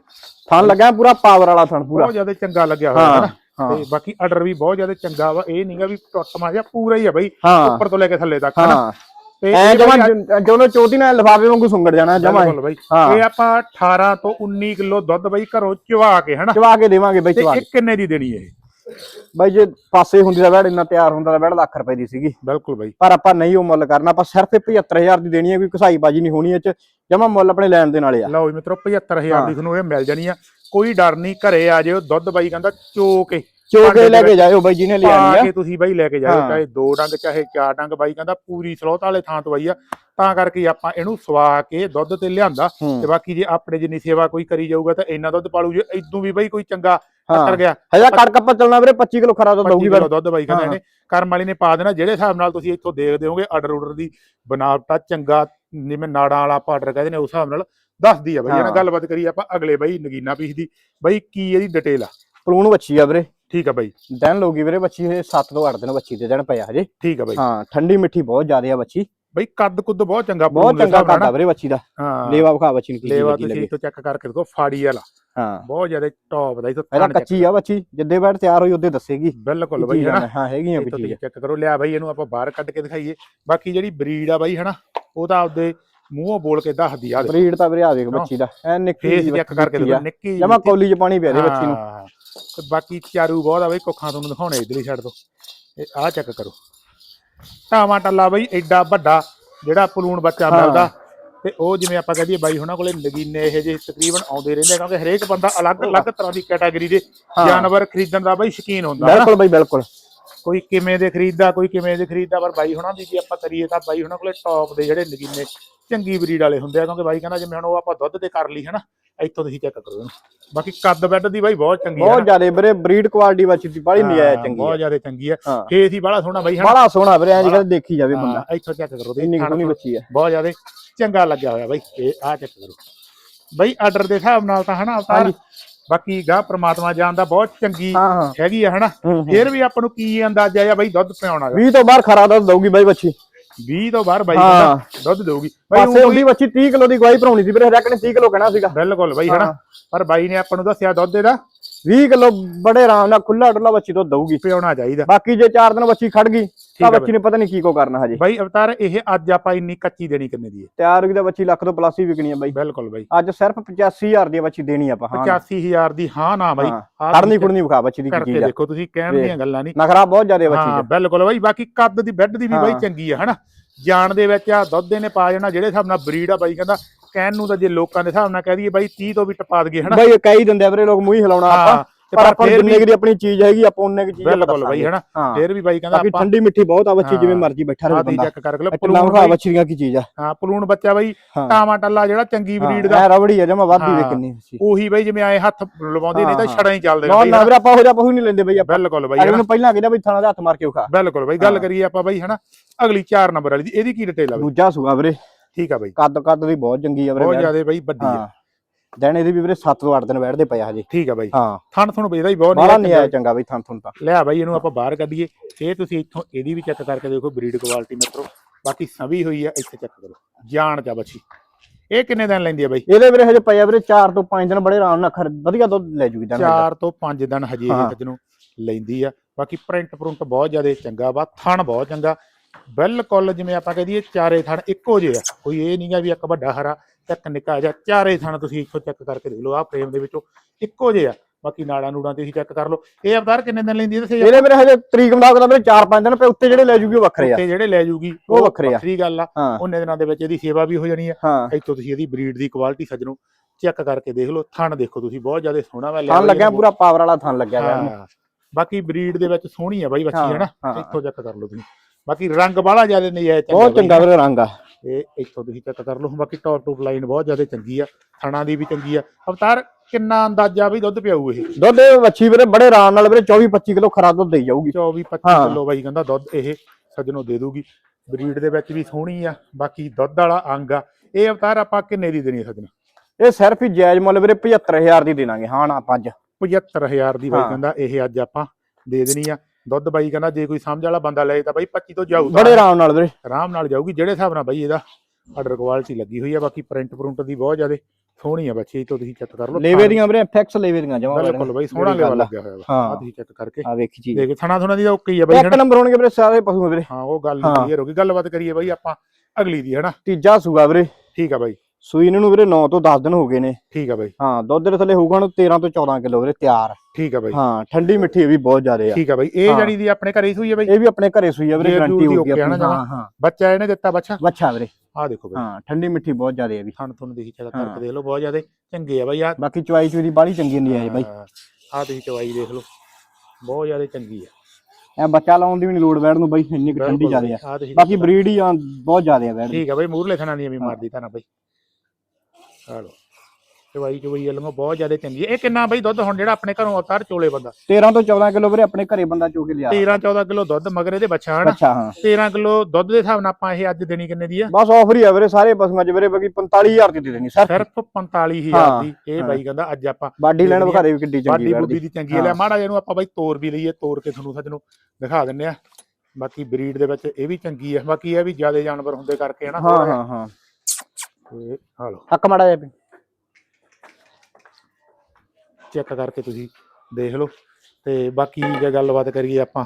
ਥਣ ਲੱਗਾ ਪੂਰਾ ਪਾਵਰ ਵਾਲਾ ਥਣ ਪੂਰਾ। ਬਹੁਤ ਜ਼ਿਆਦਾ ਚੰਗਾ ਲੱਗਿਆ ਹੋਇਆ ਹੈ ਹਾਂ ਨਾ। ਹਾਂ। ਤੇ ਬਾਕੀ ਆਰਡਰ ਵੀ ਬਹੁਤ ਜ਼ਿਆਦਾ ਚੰਗਾ ਵਾ ਇਹ ਨਹੀਂਗਾ ਵੀ ਟੁੱਟ ਮਾ ਜਾਂ ਪੂਰਾ ਹੀ ਆ ਬਈ ਹਾਂ। ਉੱਪਰ ਤੋਂ ਲੈ ਕੇ ਥੱਲੇ ਤੱਕ ਹਨਾ ਹਾਂ। ਤੇ ਐ ਇਹ ਜਮਾ ਜਦੋਂ ਚੋਤੀ ਨਾਲ ਲਫਾਫੇ ਵਾਂਗੂ ਸੁੰਗੜ ਜਾਣਾ ਜਮਾ ਬਿਲਕੁਲ ਬਈ। ਹਾਂ। ਇਹ ਆਪਾਂ 18 ਤੋਂ 19 ਕਿਲੋ ਦੁੱਧ ਬਈ ਘਰੋਂ ਚਵਾ ਕੇ ਹਨਾ? ਚਵਾ ਕੇ ਦੇਵਾਂਗੇ ਬਾਈ ਚਵਾ ਕੇ। ਕਿੰਨੇ ਦੀ ਦੇਣੀ ਇਹ? ਬਾਈ ਜੇ ਪਾਸੇ ਹੁੰਦੀ ਤਾਂ ਵੈੜ ਇੰਨਾ ਤਿਆਰ ਹੁੰਦਾ ਤਾਂ ਵੈੜ ਲੱਖ ਰੁਪਏ ਦੀ ਸੀਗੀ। ਬਿਲਕੁਲ ਬਈ। ਪਰ ਆਪਾਂ ਨਹੀਂ ਉਹ ਮੁੱਲ ਕਰਨਾ ਆਪਾਂ ਸਿਰਫ ਇਹ 75000 ਦੀ ਦੇਣੀ ਹੈ ਕੋਈ ਕਸਾਈ ਬਾਜੀ ਨਹੀਂ ਹੋਣੀ ਇਹ ਚ। ਜਮਾ ਮੁੱਲ ਆਪਣੇ ਲੈਣ ਦੇ ਨਾਲੇ ਆ। ਲਓ ਜੀ ਮਿੱਤਰੋ 75000 ਹਾਂ। ਦੀ ਤੁਹਾਨੂੰ ਇਹ ਮਿਲ ਜਾਣੀ ਆ। ਕੋਈ ਡਰ ਨਹੀਂ ਘਰੇ ਆ ਜਿਓ ਦੁੱਧ ਬਾਈ ਕਹਿੰਦਾ ਚੋ ਕੇ। ਚੋ ਕੇ ਲੈ ਕੇ ਜਾਇਓ ਬਾਈ ਜਿਹਨੇ ਪਾ ਲਿਆਣੀ ਆ। ਕੇ ਤੁਸੀਂ ਬਾਈ ਲੈ ਕੇ ਹਾਂ। ਚਾਹੇ ਦੋ ਡੰਗ ਚਾਹੇ ਚਾਰ ਡੰਗ ਬਾਈ ਕਹਿੰਦਾ ਪੂਰੀ ਸਲੋਤ ਵਾਲੇ ਥਾਂ ਤੋਂ ਆਈ ਆ। ਤਾਂ ਕਰਕੇ ਆਪਾਂ ਇਹਨੂੰ ਸਵਾ ਕੇ ਦੁੱਧ ਤੇ ਲਿਆਂਦਾ। ਤੇ ਬਾਕੀ ਜੇ ਆਪਣੇ ਜਿੰਨੀ ਸੇਵਾ ਕੋਈ ਕਰੀ ਜਾਊਗਾ ਤਾਂ ਇੰਨਾ ਦੁੱਧ ਪਾਲੂ ਜੇ ਇਦੋਂ ਵੀ ਬਾਈ ਕੋਈ ਚੰਗਾ ਟੱਕਰ ਗਿਆ। ਹਜਾ ਕੜਕ ਆਪਾਂ ਚੱਲਣਾ ਵੀਰੇ 25 ਕਿਲੋ ਖਰਾ ਦੁੱਧ 25 ਦਊਗੀ ਵੈੜ ਦੁੱਧ ਬਾਈ ਕਹਿੰਦੇ। ਨੇ ਕਰਮ ਵਾਲੀ ਨੇ ਪਾ ਦੇਣਾ ਜਿਹੜੇ ਹਿਸਾਬ ਨਾਲ ਤੁਸੀਂ ਇੱਥੋਂ ਦੇਖਦੇ ਹੋਗੇ ਆਰਡਰ ਆਰਡਰ ਦੀ ਬਨਾਵਟਾ ਚੰਗਾ ਜਿਵੇਂ ਨਾੜਾਂ ਵਾਲਾ ਆਪਾਂ ਆਰਡਰ ਕਹਿੰਦੇ ਨੇ ਉਸ ਹਿਸਾਬ ਨਾਲ ਦੱਸਦੀ ਆ ਬਾਈ ਇਹਨਾਂ। ਗੱਲਬਾਤ ਕਰੀ ਆਪਾਂ ਅਗਲੇ ਬਾਈ ਨਗੀਨਾ ਪੀਸ ਦੀ। ਬਾਈ ਕੀ ਇਹਦੀ ਡਿਟੇਲ ਆ? ਪਲੂਣ ਬੱਚੀ ਆ ਵੀਰੇ। ਠੀਕ ਆ ਬਾਈ। ਦਿਨ ਲੋਗੀ ਵੀਰੇ ਬੱਚੀ ਹਜੇ 7 ਤੋਂ 8 ਦਿਨ ਬੱਚੀ ਦੇ ਦਿਨ ਪਿਆ ਹਜੇ। ਠੀਕ ਆ ਬਾਈ। ਹਾਂ ਠੰਡੀ ਮਿੱਠੀ ਬਹੁਤ ਜ਼ਿਆਦਾ ਆ ਬੱਚੀ ਬਾਈ ਕੱਦ ਕੁੱਦ ਬਹੁਤ ਚੰਗਾ ਬਹੁਤ ਚੰਗਾ ਕਰਦਾ ਨਾ। ਵੀਰੇ ਬੱਚੀ ਦਾ। ਹਾਂ। ਲੇਵਾ ਵਿਖਾ ਬੱਚੀ ਨੂੰ ਕੀ ਲੇਵਾ ਤੁਸੀਂ ਇੱਥੋਂ ਚੈੱਕ ਕਰਕੇ ਦੇਖੋ ਫਾੜੀ ਵਾਲਾ। ਹਾਂ। ਬਹੁਤ ਜ਼ਿਆਦਾ ਟੌਪ ਦਾ ਥਣ check ਕੱਚੀ ਆ ਬੱਚੀ ਜਿੱਦੇ ਬੈਠ ਤਿਆਰ ਹੋਈ ਉਹਦੇ ਦੱਸੇਗੀ। ਬਿਲਕੁਲ ਬਾਈ ਆ, ਹਨਾ? ਹਾਂ ਹੈਗੀਆਂ ਤੁਸੀਂ ਚੈੱਕ ਕਰੋ। ਲਿਆ ਬਾਈ ਇਹਨੂੰ ਆਪਾਂ ਬਾਹਰ ਕੱਢ ਕੇ ਦਿਖਾਈਏ। ਬਾਕੀ ਜਿਹੜੀ ਬਰੀਡ ਆ ਬਾਈ ਹਨਾ ਉਹ ਤਾਂ ਆਪਦੇ ਮੂੰਹੋਂ ਬੋਲ ਕੇ ਦੱਸਦੀ ਆ ਬਰੀਡ ਤਾਂ ਵੀਰੇ ਆ ਦੇਖ ਬੱਚੀ ਦਾ। ਐ ਨਿੱਕੀ ਜਿਹੀ ਚੈੱਕ ਕਰਕੇ ਬੱਚੀ ਆ। ਦੇਖੋ ਨਿੱਕੀ ਜਮਾ ਕੌਲੀ ਚ ਪਾਣੀ ਪਿਆ ਦੇ ਬੱਚੀ ਨੂੰ। ਤੇ ਬਾਕੀ ਚਾਰੂ ਬਹੁਤ ਆ ਬਈ ਕੁੱਖਾਂ ਤੁਹਾਨੂੰ ਦਿਖਾਉਣੇ ਇਧਰਲੀ ਸਾਈਡ ਤੋਂ ਇਹ ਆਹ ਚੈੱਕ ਕਰੋ ਟਾਵਾ ਟੱਲਾ ਬਈ ਐਡਾ ਵੱਡਾ ਜਿਹੜਾ ਪਲੂਣ ਬੱਚਾ। ਮਿਲਦਾ ਤੇ ਉਹ ਜਿਵੇਂ ਆਪਾਂ ਕਹਦੀਏ ਬਾਈ ਹੁਣਾਂ ਕੋਲੇ ਨਗੀਨੇ ਇਹ ਜਿਹੇ ਤਕਰੀਬਨ ਆਉਂਦੇ ਰਹਿੰਦੇ ਕਿਉਂਕਿ ਹਰੇਕ ਬੰਦਾ ਅਲੱਗ-ਅਲੱਗ ਤਰ੍ਹਾਂ ਦੀ ਕੈਟਾਗਰੀ ਦੇ। ਜਾਨਵਰ ਖਰੀਦਣ ਦਾ ਬਈ ਸ਼ੌਕੀਨ ਹੁੰਦਾ। ਬਿਲਕੁਲ ਬਾਈ ਬਿਲਕੁਲ ਕੋਈ ਕਿਵੇਂ ਦੇ ਖਰੀਦਦਾ ਕੋਈ ਕਿਵੇਂ ਦੇ ਖਰੀਦਦਾ ਪਰ ਬਾਈ ਹੁਣਾਂ ਦੀ ਜੇ ਆਪਾਂ ਕਰੀਏ ਤਾਂ ਬਾਈ ਹੁਣਾਂ ਕੋਲੇ ਟੌਪ ਦੇ ਜਿਹੜੇ ਨਗੀਨੇ ਚੰਗੀ ਬਰੀਡ ਵਾਲੇ ਹੁੰਦੇ ਆ ਕਿਉਂਕਿ ਬਾਈ ਕਹਿੰਦਾ ਜਿਵੇਂ ਹੁਣ ਉਹ ਆਪਾਂ ਦੁੱਧ ਤੇ ਕਰ ਲਈ ਹਨਾ ਇੱਥੋਂ ਤੁਸੀਂ ਚੈੱਕ ਕਰੋ ਇਹਨੂੰ। ਬਾਕੀ ਕੱਦ ਬੈੱਡ ਦੀ ਬਾਈ ਬਹੁਤ ਚੰਗੀ ਬਹੁਤ ਹੈ ਜ਼ਿਆਦਾ ਵੀਰੇ ਬਰੀਡ ਕੁਆਲਿਟੀ ਬੱਚੀ ਦੀ ਬੜੀ ਨਜਾਇਜ਼ ਚੰਗੀ ਬਹੁਤ ਆ ਜ਼ਿਆਦਾ ਚੰਗੀ ਹੈ ਹਾਂ। ਫੇਸ ਹੀ ਬੜਾ ਸੋਹਣਾ ਬਾਈ ਹਨਾ। ਬੜਾ ਸੋਹਣਾ ਵੀਰੇ ਐਂ ਜਿਹਾ ਦੇਖੀ ਜਾਵੇ ਬੰਦਾ। ਹਾਂ, ਇੱਥੋਂ ਚੈੱਕ ਕਰੋ ਤੁਸੀਂ ਇੰਨੀ ਸੋਹਣੀ ਬੱਚੀ ਆ। ਬਹੁਤ ਜ਼ਿਆਦਾ ਚੰਗਾ ਲੱਗਿਆ ਹੋਇਆ ਬਾਈ ਇਹ ਆਹ ਚੈੱਕ ਕਰੋ। ਬਾਈ ਆਰਡਰ ਦੇ ਹਿਸਾਬ ਨਾਲ ਤਾਂ ਹਨਾ ਅਵਤਾਰ। ਬਾਕੀ ਗਾਹ ਪ੍ਰਮਾਤਮਾ ਜਾਣਦਾ ਬਹੁਤ ਚੰਗੀ ਹਾਂ ਹਾਂ। ਹੈਗੀ ਆ ਹਨਾ? ਹੂੰ, ਹੂੰ। ਫੇਰ ਵੀ ਆਪਾਂ ਨੂੰ ਕੀ ਅੰਦਾਜ਼ਾ ਆ ਬਾਈ ਦੁੱਧ ਪਿਆਉਣਾ ਦਾ 20 ਤੋਂ ਬਾਹਰ ਖਰਾ ਦੁੱਧ ਦਊਗੀ ਬਾਈ ਬੱਚੀ। 20 ਤੋਂ ਬਾਹਰ ਬਾਈ ਹਾਂ। ਕਹਿੰਦਾ ਦੁੱਧ ਦੇਊਗੀ। ਬਾਈ ਪਾਸੇ ਹੁੰਦੀ ਬੱਚੀ 30 ਕਿਲੋ ਦੀ ਗਵਾਈ ਭਰਾਉਣੀ ਸੀ ਵੀਰੇ ਹਰੇਕ ਨੇ 30 ਕਿਲੋ ਕਹਿਣਾ ਸੀਗਾ। ਬਿਲਕੁਲ ਬਾਈ ਹਨਾ? ਹਾਂ। ਪਰ ਬਾਈ ਨੇ ਆਪਾਂ ਨੂੰ ਦੱਸਿਆ ਦੁੱਧ ਇਹਦਾ। 20 ਕਿਲੋ ਬੜੇ ਆਰਾਮ ਨਾਲ ਖੁੱਲਾ ਡੁੱਲਾ ਬੱਚੀ ਤੋਂ ਦਊਗੀ। ਪਿਆਉਣਾ ਚਾਹੀਦਾ। ਬਾਕੀ ਜੇ 4 ਦਿਨ ਬੱਚੀ ਖੜ ਗਈ ਆ ਬੱਚੀ ਨੇ ਪਤਾ ਨਹੀਂ ਕੀ ਕੋ ਕਰਨਾ ਹਜੇ। ਬਾਈ ਅਵਤਾਰ ਇਹ ਅੱਜ ਆਪਾਂ ਇੰਨੀ ਕੱਚੀ ਦੇਣੀ ਕਿੰਨੇ ਦੀ ਹੈ? ਤਿਆਰ ਤਾਂ ਬੱਚੀ ਲੱਖ ਤੋਂ ਪਲੱਸ ਹੀ ਵਿਕਣੀ ਆ ਬਾਈ। ਬਿਲਕੁਲ ਬਾਈ। ਅੱਜ ਸਿਰਫ 85000 ਦੀ ਬੱਚੀ ਦੇਣੀ ਆਪਾਂ ਹਾਂ 85000 ਦੀ ਹਾਂ ਨਾ ਬਾਈ। ਹਾਂ। ਤੁਸੀਂ ਕੁੜਨੀ ਵਿਖਾ ਬੱਚੀ ਦੀ ਚੀਜ਼ ਦੇਖੋ ਤੁਸੀਂ ਕਹਿਣ। ਦੀਆਂ ਗੱਲਾਂ ਨਹੀਂ ਨਖਰਾ ਬਹੁਤ ਜ਼ਿਆਦਾ ਬੱਚੀ ਹਾਂ ਬਿਲਕੁਲ ਬਾਈ ਬਾਕੀ ਕੱਦ ਦੀ ਬੈੱਡ ਦੀ ਵੀ ਬਾਈ ਹਾਂ। ਚੰਗੀ ਆ ਹਨਾ। ਜਾਣ ਦੇ ਵਿੱਚ ਆ ਦੁੱਧ ਇਹਨੇ ਪਾ ਜਾਣਾ ਜਿਹੜੇ ਹਿਸਾਬ ਨਾਲ ਬਰੀਡ ਆ ਬਾਈ ਕਹਿੰਦਾ ਕਹਿਣ ਨੂੰ ਤਾਂ ਜੇ ਲੋਕਾਂ ਦੇ ਹਿਸਾਬ ਨਾਲ ਕਹਿ ਦਈਏ ਬਾਈ 30 ਤੋਂ ਵੀ ਟਪਾ ਦਈਏ ਹਨਾ। ਬਾਈ ਕਈ ਦਿੰਦੇ ਆ ਵੀਰੇ ਲੋਕ ਮੂੰਹ ਹੀ ਹਿਲਾਉਣਾ ਆਪਾਂ। ਹਾਂ ਪਰ ਆਪਾਂ ਜਿੰਨੇ ਕੁ ਦੀ ਆਪਣੀ ਚੀਜ਼ ਹੈਗੀ ਆਪਾਂ ਉਹਨੇ ਕੀ ਚੀਜ਼ ਬਿਲਕੁਲ ਬਾਈ। ਹਨਾ? ਫੇਰ ਵੀ ਬਾਈ ਕਹਿੰਦਾ ਆਪਾਂ ਠੰਡੀ ਮਿੱਠੀ ਬਹੁਤ ਆ ਬੱਚੀ ਜਿਵੇਂ। ਮਰਜ਼ੀ ਬੈਠਾ ਰਹੇ ਬੰਦਾ। ਚੈੱਕ ਕਰਕੇ ਲਓ ਪਲੂਣ ਬਾਈ ਬੱਚੀਆਂ ਕੀ ਚੀਜ਼ ਆ। ਹਾਂ ਪਲੂਣ ਬੱਚਾ ਬਾਈ। ਟਾਵਾ ਟੱਲਾ ਜਿਹੜਾ ਚੰਗੀ ਬਰੀਡ ਦਾ। ਰਬੜੀ ਆ ਜਮਾ ਵਾਧੀ ਵੇ। ਕਿੰਨੀ ਉਹੀ ਬਾਈ ਜਿਵੇਂ ਆਏ ਹੱਥ ਲਵਾਉਂਦੇ ਨਹੀਂ ਤਾਂ ਛੜਾਂ ਹੀ ਚੱਲਦੇ ਨੇ ਨਾ ਬਾਈ ਨਾ ਹਨਾ। ਵੀਰੇ ਆਪਾਂ ਹੋ ਜਾ ਪਹੂ ਨਹੀਂ ਲੈਂਦੇ ਬਈ ਆਪਾਂ। ਬਿਲਕੁਲ ਬਾਈ ਅਗਲੇ ਹਨਾ? ਨੂੰ ਪਹਿਲਾਂ ਕਹਿੰਦਾ ਬਈ ਥਾਣਾ ਦਾ ਹੱਥ ਮਾਰ ਕੇ ਵਿਖਾ। ਬਿਲਕੁਲ ਬਾਈ ਗੱਲ। ਕਰੀਏ ਆਪਾਂ ਬਾਈ ਹਨਾ? ਅਗਲੀ 4 ਨੰਬਰ ਵਾਲੀ ਦੀ ਇਹਦੀ ਕੀ ਡਿਟੇਲ ਆ ਬਾਈ? ਦੂਜਾ ਸੁਗਾ ਵੀਰੇ। ਠੀਕ ਆ ਬਾਈ। ਕੱਦ ਕੱਦ ਦੀ ਬਹੁਤ ਚੰਗੀ ਆ ਵੀਰੇ ਬਹੁਤ। ਜ਼ਿਆਦਾ ਬਾਈ ਵੱਡੀ ਆ। ਦਿਨ ਇਹਦੀ ਵੀ ਵੀਰੇ 7 ਤੋਂ 8 ਦਿਨ ਬੈਠਦੇ ਪਏ ਆ ਹਜੇ। ਠੀਕ ਆ ਬਾਈ। ਹਾਂ। ਥਣ ਥਣ ਬਈਦਾ ਹੀ ਬਹੁਤ ਬਾਹਲਾ ਨਹੀਂ ਆਇਆ ਚੰਗਾ ਬਈ ਥਾਂ ਥੁਣ ਤਾਂ। ਲਿਆ ਬਾਈ ਇਹਨੂੰ ਆਪਾਂ ਬਾਹਰ ਕੱਢੀਏ। ਇਹ ਤੁਸੀਂ ਇੱਥੋਂ ਇਹਦੀ ਵੀ ਚੈੱਕ ਕਰਕੇ ਦੇਖੋ ਬਰੀਡ ਕੁਆਲਿਟੀ ਮਿੱਤਰੋ। ਬਾਕੀ ਸਭੀ ਹੋਈ ਆ ਇੱਥੇ ਚੈੱਕ ਕਰੋ। ਜਾਣ ਜਾ ਬੱਚੀ। ਇਹ ਕਿੰਨੇ ਦਿਨ ਲੈਂਦੀ ਆ ਬਾਈ? ਇਹਦੇ ਵੀਰੇ ਹਜੇ ਪਏ ਆ ਵੀਰੇ 4 ਤੋਂ 5 ਦਿਨ ਬੜੇ ਆਰਾਮ ਨਾਲ ਖਰ ਵਧੀਆ ਦੁੱਧ ਲੈ ਜੂਗੀ ਦਿਨ ਇਹਦਾ। 4 ਤੋਂ 5 ਦਿਨ ਹਜੇ ਇਹ ਹਾਂ। ਖੱਜ ਨੂੰ ਲੈਂਦੀ ਆ। ਬਾਕੀ ਪ੍ਰਿੰਟ ਪ੍ਰਿੰਟ ਬਹੁਤ ਜ਼ਿਆਦਾ ਚੰਗਾ ਵਾ ਥਣ ਬਹੁਤ ਚੰਗਾ। ਬਿਲਕੁਲ ਜਿਵੇਂ ਆਪਾਂ ਕਹਦੀਏ ਚਾਰੇ ਥਣ ਇੱਕੋ ਜਿਹੇ ਆ। ਕੋਈ ਇਹ ਨਹੀਂਗਾ ਵੀ ਇੱਕ ਵੱਡਾ ਹਰਾ ਇੱਕ ਨਿੱਕਾ ਜਿਹਾ ਚਾਰੇ ਥਣ ਤੁਸੀਂ ਇੱਥੋਂ ਚੈੱਕ ਕਰਕੇ ਦੇਖ ਲਓ ਆਹ ਫਰੇਮ ਦੇ ਵਿੱਚੋਂ ਇੱਕੋ ਜਿਹੇ ਆ। ਬਾਕੀ ਨਾੜਾਂ ਨੂੜਾਂ ਤੇ ਤੁਸੀਂ ਚੈੱਕ ਕਰ ਲਓ। ਇਹ ਅਵਤਾਰ ਕਿੰਨੇ ਦਿਨ ਲੈਂਦੀ ਦੱਸੇ ਇਹਦੇ ਵੀਰੇ ਹਜੇ ਤਰੀਕ ਮੁਤਾਬਕ ਤਾਂ ਵੀਰੇ 4-5 ਦਿਨ ਪਏ ਉੱਤੇ ਜਿਹੜੇ ਲੈ ਜੂਗੀ ਉਹ ਵੱਖਰੇ ਆ। ਤੇ ਜਿਹੜੇ ਲੈ ਜੂਗੀ ਉਹ ਵੱਖਰੇ ਆ। ਵੱਖਰੀ ਗੱਲ ਆ। ਉਹਨੇ ਦਿਨਾਂ ਦੇ ਵਿੱਚ ਇਹਦੀ ਸੇਵਾ ਵੀ ਹੋ ਜਾਣੀ ਆ। ਇੱਥੋਂ ਤੁਸੀਂ ਇਹਦੀ ਬਰੀਡ ਦੀ ਕੁਆਲਿਟੀ ਸੱਜਣੋ ਚੈੱਕ ਕਰਕੇ ਦੇਖ ਲਓ। ਥਣ ਦੇਖੋ ਤੁਸੀਂ ਬਹੁਤ ਜ਼ਿਆਦਾ ਸੋਹਣਾ ਵਾ ਥਣ ਲੱਗਿਆ ਪੂਰਾ ਪਾਵਰ ਵਾਲਾ ਥਣ ਲੱਗਿਆ ਬਾਕੀ ਬਰੀਡ ਦੇ ਵਿੱਚ ਸੋਹਣੀ ਆ ਬਾਈ ਬੱਚੀ ਹਾਂ, ਨਾ। ਇੱਥੋਂ ਚੈੱਕ ਕਰ ਲਓ ਤੁਸੀਂ। ਬਾਕੀ ਰੰਗ ਬਾਹਲਾ ਜ਼ਿਆਦਾ ਨਹੀਂ ਆਇਆ ਬਹੁਤ ਚੰਗਾ ਵੀਰੇ ਰੰਗ ਆ। ਇਹ ਇੱਥੋਂ ਤੁਸੀਂ ਚੈੱਕ ਕਰ ਲਓ ਬਾਕੀ ਟੌਪ ਟੂਪ ਲਾਈਨ ਬਹੁਤ ਜ਼ਿਆਦਾ ਚੰਗੀ ਆ ਥਣਾ ਦੀ ਵੀ ਚੰਗੀ ਆ। ਅਵਤਾਰ ਕਿੰਨਾ ਅੰਦਾਜ਼ਾ ਵੀ ਦੁੱਧ ਪਿਆਊ ਇਹ? ਦੁੱਧ ਇਹ ਵੱਛੀ ਵੀਰੇ ਬੜੇ ਆਰਾਮ ਨਾਲ ਵੀਰੇ 24 25 ਕਿਲੋ ਖਰਾ ਦੁੱਧ ਦੇਈ ਜਾਊਗੀ। 24 25 ਹਾਂ। ਕਿਲੋ ਬਾਈ ਕਹਿੰਦਾ ਦੁੱਧ ਇਹ ਸੱਜਣੋਂ ਦੇ ਦੂਗੀ। ਬਰੀਡ ਦੇ ਵਿੱਚ ਵੀ ਸੋਹਣੀ ਆ ਬਾਕੀ ਦੁੱਧ ਵਾਲਾ ਅੰਗ ਆ। ਇਹ ਅਵਤਾਰ ਆਪਾਂ ਕਿੰਨੇ ਦੀ ਦੇਣੀ ਸੱਜਣਾ? ਇਹ ਸਿਰਫ ਹੀ ਜਾਇਜ਼ ਮੁੱਲ ਵੀਰੇ 75000 ਦੀ ਦੇਣਾਗੇ ਹਾਂ ਨਾ ਆਪਾਂ ਅੱਜ 75000 ਦੀ ਬਾਈ ਹਾਂ। ਕਹਿੰਦਾ ਇਹ ਅੱਜ ਆਪਾਂ ਦੇ ਦੇਣੀ ਆ। ਦੁੱਧ ਬਾਈ ਕਹਿੰਦਾ ਜੇ ਕੋਈ ਸਮਝ ਵਾਲਾ ਬੰਦਾ ਲਏ ਤਾਂ ਬਾਈ 25 ਤੋਂ ਜਾਊ ਬੜੇ ਆਰਾਮ ਨਾਲ ਵੀਰੇ। ਆਰਾਮ ਨਾਲ ਜਾਊਗੀ ਜਿਹੜੇ ਹਿਸਾਬ ਨਾਲ ਬਾਈ ਇਹਦਾ ਆਰਡਰ ਕੁਆਲਿਟੀ ਲੱਗੀ ਹੋਈ ਆ ਬਾਕੀ ਪ੍ਰਿੰਟ ਪ੍ਰਿੰਟ ਦੀ ਬਹੁਤ ਜ਼ਿਆਦਾ ਸੋਹਣੀ ਆ ਬੱਚੀ ਤੋਂ ਤੁਸੀਂ ਚੈੱਕ ਕਰ ਲਓ ਲੇਵੇ ਦੀਆਂ ਵੀਰੇ ਫਿਕਸ ਲੇਵੇ ਦੀਆਂ ਜਮਾ ਬਿਲਕੁਲ ਬਾਈ ਸੋਹਣਾ ਆ। ਲੱਗਿਆ ਹੋਇਆ ਵਾ। ਹਾਂ। ਆ ਤੁਸੀਂ ਚੈੱਕ ਕਰਕੇ। ਆ ਵੇਖੀ ਚੀਜ਼। ਦੇਖ ਥਣਾ ਥੁਣਾ ਦੀ ਤਾਂ ਓਕੇ ਹੀ ਆ ਬਾਈ ਇੱਕ ਨੰਬਰ ਹੋਣਗੇ ਵੀਰੇ ਸਾਰੇ ਪਸ਼ੂ ਵੀਰੇ। ਹਾਂ ਉਹ ਗੱਲ ਹਾਂ। ਕਲੀਅਰ ਹੋ ਗਈ। ਗੱਲਬਾਤ ਕਰੀਏ ਬਾਈ ਆਪਾਂ ਅਗਲੀ ਦੀ ਹਨਾ? ਤੀਜਾ ਸੂਗਾ ਵੀਰੇ। ਠੀਕ ਆ ਬਾਈ। ਸੂਈ ਇਹਨਾਂ ਨੂੰ ਵੀਰੇ 9 ਤੋਂ 10 ਦਿਨ ਹੋ ਗਏ ਨੇ। ਠੀਕ ਆ ਬਾਈ। ਹਾਂ ਦੁੱਧ ਦੇ ਥੱਲੇ ਹੋਊਗਾ ਨੂੰ 13 ਤੋਂ 14 ਕਿਲੋ ਵੀਰੇ ਤਿਆਰ। ਠੀਕ ਆ ਬਾਈ। ਹਾਂ ਠੰਡੀ ਮਿੱਠੀ ਵੀ ਬਹੁਤ ਜ਼ਿਆਦਾ ਆ। ਠੀਕ ਆ ਬਾਈ। ਇਹ ਹਾਂ। ਜਾਨੀ ਦੀ ਆਪਣੇ ਘਰੇ ਹੀ ਸੂਈ ਆ ਬਾਈ? ਇਹ ਵੀ ਆਪਣੇ ਘਰੇ ਸੂਈ ਆ ਵੀਰੇ ਗਾਰੰਟੀ ਆ ਨਾ ਆਪਣੀ। ਹਾਂ ਹਾਂ। ਬੱਚਾ ਇਹਨੇ ਦਿੱਤਾ ਬੱਚਾ? ਵੱਛਾ ਵੀਰੇ। ਆ ਦੇਖੋ ਬਾਈ। ਹਾਂ ਠੰਡੀ ਮਿੱਠੀ ਬਹੁਤ ਜ਼ਿਆਦਾ ਹੈ ਵੀ। ਥਣ ਥੁਣ ਦੀ ਚੈੱਕ ਹਾਂ। ਕਰਕੇ ਦੇਖ ਲਓ ਬਹੁਤ ਜ਼ਿਆਦਾ। ਚੰਗੇ ਆ ਬਾਈ ਆ ਬਾਕੀ ਚੁਆਈ ਚੁਈ ਦੀ ਬਾੜੀ ਚੰਗੀ ਹੁੰਦੀ ਹੈ ਬਾਈ। ਆ ਤੁਸੀਂ ਚਵਾਈ ਦੇਖ ਲਓ। ਬਹੁਤ ਜ਼ਿਆਦਾ ਚੰਗੀ ਆ। ਐ ਬੱਚਾ ਲਾਉਣ ਦੀ ਵੀ ਨਹੀਂ ਲੋੜ ਬੈਠ ਨੂੰ ਬਾਈ ਇੰਨੀ ਠੰਡੀ ਜ਼ਿਆਦਾ ਆ। ਆ ਬਾਕੀ ਬਰੀਡ ਹੀ ਆ ਬਹੁਤ ਜ਼ਿਆਦਾ ਆ ਬੈਠ ਠੀਕ ਆ ਬਾਈ ਮੂਰਲੇ ਥਣਾ ਦੀ ਵੀ ਹਾਂ। ਮਾਰਦੀ ਤਾਂ ਨਾ ਬਾਈ। ਆ ਲਓ। ਚਵਾਈ ਚਵਾਈ ਵੱਲੋਂ ਬਹੁਤ ਜ਼ਿਆਦਾ ਚੰਗੀ ਹੈ ਇਹ ਕਿੰਨਾ ਬਾਈ ਦੁੱਧ ਹੁਣ ਜਿਹੜਾ ਆਪਣੇ ਘਰੋਂ ਅਵਤਾਰ ਚੋਲੇ ਬੰਦਾ? 13 ਤੋਂ 14 ਕਿਲੋ ਵੀਰੇ ਆਪਣੇ ਘਰੇ ਬੰਦਾ ਚੋ ਕੇ ਲਿਆ। 13 14 ਕਿਲੋ ਦੁੱਧ ਮਗਰ ਇਹਦੇ ਬੱਚਾ ਹਨਾ? ਅੱਛਾ ਹਾਂ। 13 ਕਿਲੋ ਦੁੱਧ ਦੇ ਹਿਸਾਬ ਨਾਲ ਆਪਾਂ ਇਹ ਅੱਜ ਦੇਣੀ ਕਿੰਨੇ ਦੀ ਆ? ਬਸ ਆਫਰ ਹੀ ਆ ਵੀਰੇ ਸਾਰੇ ਪਸ਼ੂਆਂ 'ਚ ਵੀਰੇ ਬਾਕੀ 45000 ਦੀ ਦੇ ਦੇਣੀ ਸਰ ਸਿਰਫ 45000 ਹਾਂ, ਦੀ। ਇਹ। ਬਾਈ ਕਹਿੰਦਾ ਅੱਜ ਆਪਾਂ ਬਾਡੀ ਲੈਣ ਆ। ਵਿਖਾਰੇ ਵੀ ਕਿੱਡੀ ਚੰਗੀ ਬਾਡੀ ਬੁੱਡੀ ਦੀ ਚੰਗੀ ਹੈ ਲੈ। ਮਾੜਾ ਜਿਹਨੂੰ ਆਪਾਂ ਬਾਈ ਤੋਰ ਵੀ ਲਈਏ ਤੋਰ ਕੇ ਤੁਹਾਨੂੰ ਸੱਜਣੋਂ ਦਿਖਾ ਦਿੰਨੇ ਆ। ਬਾਕੀ ਬਰੀਡ ਦੇ ਵਿੱਚ ਇਹ ਵੀ ਚੰਗੀ ਹੈ ਬਾਕੀ ਇਹ ਵੀ ਜ਼ਿਆਦਾ ਜਾਨਵਰ ਹੁੰਦੇ ਕਰਕੇ ਹਨਾ ਹਾਂ ਹਾਂ ਹਾਂ। ਤੇ ਆ ਲਓ। ਹੱਕ ਮਾੜਾ ਜਿਹਾ ਚੈੱਕ ਕਰਕੇ ਤੁਸੀਂ ਦੇਖ ਲਓ। ਤੇ ਬਾਕੀ ਜੇ ਗੱਲਬਾਤ ਕਰੀਏ ਆਪਾਂ।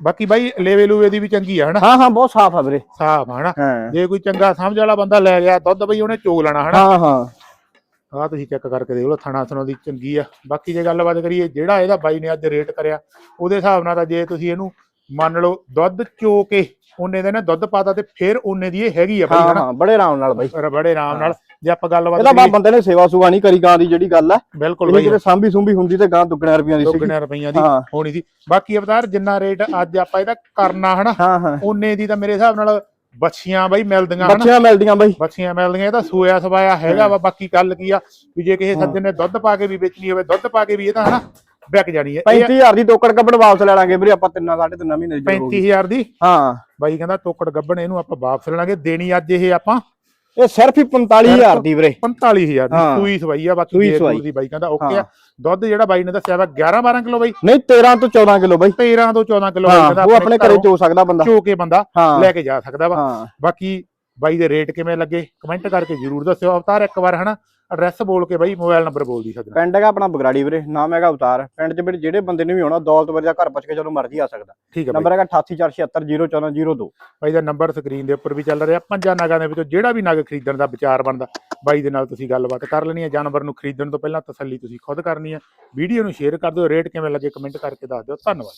ਬਾਕੀ ਬਾਈ ਲੈਵੇ ਲੂਵੇ ਦੀ ਵੀ ਚੰਗੀ ਆ ਹਨਾ? ਹਾਂ ਹਾਂ ਬਹੁਤ ਸਾਫ਼ ਆ ਵੀਰੇ। ਸਾਫ਼ ਹਨਾ? ਹਾਂ। ਜੇ ਕੋਈ ਚੰਗਾ ਸਮਝ ਵਾਲਾ ਬੰਦਾ ਲੈ ਗਿਆ ਦੁੱਧ ਬਈ ਉਹਨੇ ਚੋਗ ਲੈਣਾ ਹਨਾ? ਹਾਂ ਹਾਂ। ਆਹ ਤੁਸੀਂ ਚੈੱਕ ਕਰਕੇ ਦੇਖ ਲਓ ਥਣਾ ਥਣਾ ਦੀ ਚੰਗੀ ਆ। ਬਾਕੀ ਜੇ ਗੱਲਬਾਤ ਕਰੀਏ ਜਿਹੜਾ ਇਹਦਾ ਬਾਈ ਨੇ ਅੱਜ ਰੇਟ ਕਰਿਆ ਉਹਦੇ ਹਿਸਾਬ ਨਾਲ ਤਾਂ ਜੇ ਤੁਸੀਂ ਇਹਨੂੰ ਮੰਨ ਲਓ ਦੁੱਧ ਚੋ ਕੇ ਉਹਨੇ ਦੇ ਨਾ ਦੁੱਧ ਪਾਤਾ ਤੇ ਫਿਰ ਉਹਨੇ ਦੀ ਇਹ ਹੈਗੀ ਆ ਬਾਈ ਹਾਂ ਹਨਾ? ਹਾਂ ਬੜੇ ਆਰਾਮ ਨਾਲ ਬਾਈ। ਬੜੇ ਆਰਾਮ ਨਾਲ। ਜੇ ਆਪਾਂ ਗੱਲਬਾਤ ਇਹਦਾ ਬਾ ਕਰੀਏ ਬੰਦੇ ਨੇ ਸੇਵਾ ਸੁਗਾ ਨਹੀਂ ਕਰੀ ਗਾਂ ਦੀ ਜਿਹੜੀ ਗੱਲ ਆ। ਬਿਲਕੁਲ ਬਾਈ। ਜਿਹੜੇ ਸਾਂਭੀ ਸੁੰਭੀ ਹੁੰਦੀ ਤੇ ਗਾਂ ਦੁੱਗਣਾ ਰੁਪਈਆਂ ਦੀ ਸੀ ਦੁੱਗਣੇ ਰੁਪਈਆਂ ਦੀ ਹਾਂ। ਹੋਣੀ ਸੀ। ਬਾਕੀ ਅਵਤਾਰ ਜਿੰਨਾ ਰੇਟ ਅੱਜ ਆਪਾਂ ਇਹਦਾ ਕਰਨਾ ਹਨਾ? ਹਾਂ ਹਾਂ। ਉਹਨੇ ਦੀ ਤਾਂ ਮੇਰੇ ਹਿਸਾਬ ਨਾਲ ਬੱਚੀਆਂ ਬਾਈ ਮਿਲਦੀਆਂ ਹਨਾ? ਬੱਚੀਆਂ ਮਿਲਦੀਆਂ ਬਾਈ। ਬੱਚੀਆਂ ਮਿਲਦੀਆਂ ਇਹ ਤਾਂ ਸੋਇਆ ਸਵਾਇਆ ਹੈਗਾ ਵਾ। ਬਾਕੀ ਗੱਲ ਕੀ ਆ? ਵੀ ਜੇ ਕਿਸੇ ਹਾਂ। ਸੱਜਣ ਨੇ ਦੁੱਧ ਪਾ ਕੇ ਵੀ ਵੇਚਣੀ ਹੋਵੇ ਦੁੱਧ ਪਾ ਕੇ ਵੀ ਇਹ ਤਾਂ ਹਨਾ? ਵਿਕ ਜਾਣੀ ਹੈ। ਇਹ 35000 ਦੀ ਟੋਕੜ ਕੱਪੜ ਵਾਪਸ ਲੈ ਲਾਂਗੇ ਵੀਰੇ ਆਪਾਂ ਤਿੰਨਾਂ ਸਾਢੇ ਤਿੰਨਾਂ ਮਹੀਨੇ ਦੀ ਹੋਊਗੀ। 35000 ਦੀ? ਹਾਂ। ਬਾਈ ਕਹਿੰਦਾ ਟੋਕੜ ਗੱਬਣ ਇਹਨੂੰ ਆਪਾਂ ਵਾਪਸ ਲੈਣਾਗੇ ਦੇਣੀ ਅੱਜ ਇਹ ਆਪਾਂ। ਇਹ ਸਿਰਫ ਹੀ 45000 ਦੀ ਵੀਰੇ। 45000 ਦੀ। ਸੂਈ ਸਵਾਈ ਆ ਬਾਕੀ ਜੇ ਸਵਾਈ। ਦੀ ਬਾਈ ਕਹਿੰਦਾ ਓਕੇ। ਆ। ਦੁੱਧ ਜਿਹੜਾ ਬਾਈ ਨੇ ਦੱਸਿਆ ਵਾ 11 12 ਕਿਲੋ ਬਾਈ। ਨਹੀਂ 13 ਤੋਂ 14 ਕਿਲੋ ਬਾਈ। 13 ਤੋਂ 14 ਕਿਲੋ ਬਾਈ ਹਾਂ ਕਹਿੰਦਾ ਉਹ ਆਪਣੇ ਘਰੇ ਚੋ ਸਕਦਾ ਬੰਦਾ। ਚੋ ਕੇ ਬੰਦਾ ਲੈ ਕੇ ਜਾ ਸਕਦਾ ਵਾ। ਬਾਕੀ ਬਾਈ ਦੇ ਰੇਟ ਕਿਵੇਂ ਲੱਗੇ? ਕਮੈਂਟ ਕਰਕੇ ਜਰੂਰ ਦੱਸਿਓ। ਅਵਤਾਰ ਇੱਕ ਵਾਰ ਹਨਾ ਐਡਰੈਸ ਬੋਲ ਕੇ ਬਾਈ ਮੋਬਾਈਲ ਨੰਬਰ ਬੋਲ ਦੀ ਸਕਦਾ ਪਿੰਡ ਹੈਗਾ ਆਪਣਾ ਬਗਰਾੜੀ ਵੀਰੇ ਨਾਮ ਹੈਗਾ ਅਵਤਾਰ। ਪਿੰਡ 'ਚ ਵੀਰੇ ਜਿਹੜੇ ਬੰਦੇ ਨੇ ਵੀ ਆਉਣਾ ਦੌਲਤ ਵਰਜਾ ਘਰ ਪੁੱਛ ਕੇ ਜਦੋਂ ਮਰਜ਼ੀ ਆ ਸਕਦਾ। ਠੀਕ ਹੈ ਬਾਈ। ਨੰਬਰ ਹੈਗਾ 8847701402 ਬਾਈ ਦਾ ਨੰਬਰ ਸਕਰੀਨ ਦੇ ਉੱਪਰ ਵੀ ਚੱਲ ਰਿਹਾ। ਪੰਜਾਂ ਨਗਾਂ ਦੇ ਵਿੱਚੋਂ ਜਿਹੜਾ ਵੀ ਨਗ ਖਰੀਦਣ ਦਾ ਵਿਚਾਰ ਬਣਦਾ ਬਾਈ ਦੇ ਨਾਲ ਤੁਸੀਂ ਗੱਲਬਾਤ ਕਰ ਲੈਣੀ ਹੈ। ਜਾਨਵਰ ਨੂੰ ਖਰੀਦਣ ਤੋਂ ਪਹਿਲਾਂ ਤਸੱਲੀ ਤੁਸੀਂ ਖੁਦ ਕਰਨੀ ਹੈ। ਵੀਡੀਓ ਨੂੰ ਸ਼ੇਅਰ ਕਰ ਦਿਓ। ਰੇਟ ਕਿਵੇਂ ਲੱਗੇ ਕਮੈਂਟ ਕਰਕੇ ਦੱਸ ਦਿਓ। ਧੰਨਵਾਦ।